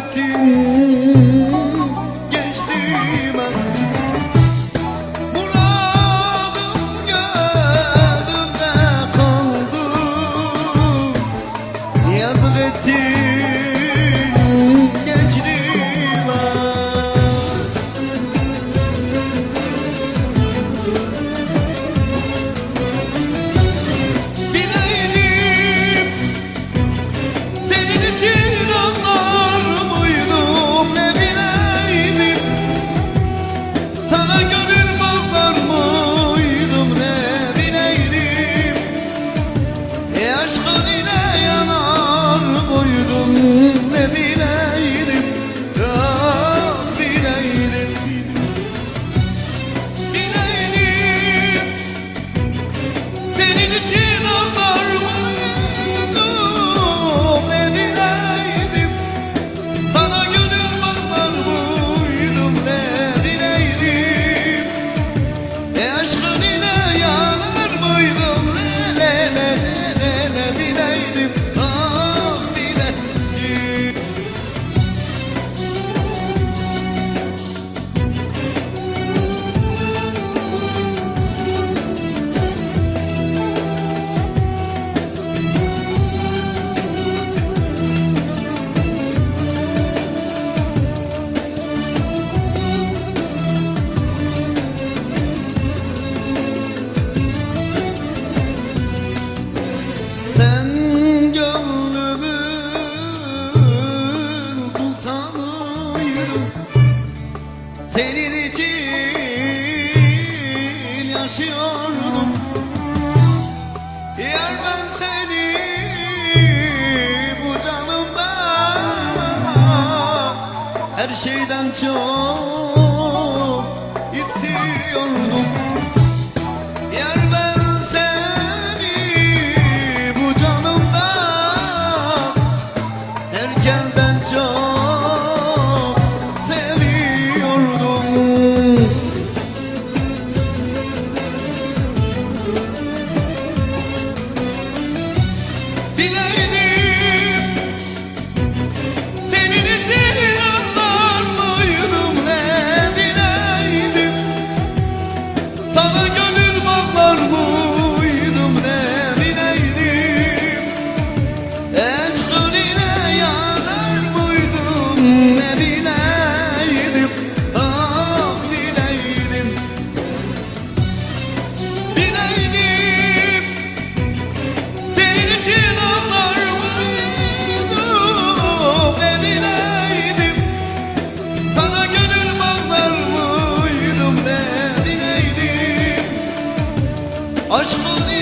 hasretin yaşıyordum. Yar ben seni bu canımda Her şeyden çok istiyordum. Aşkın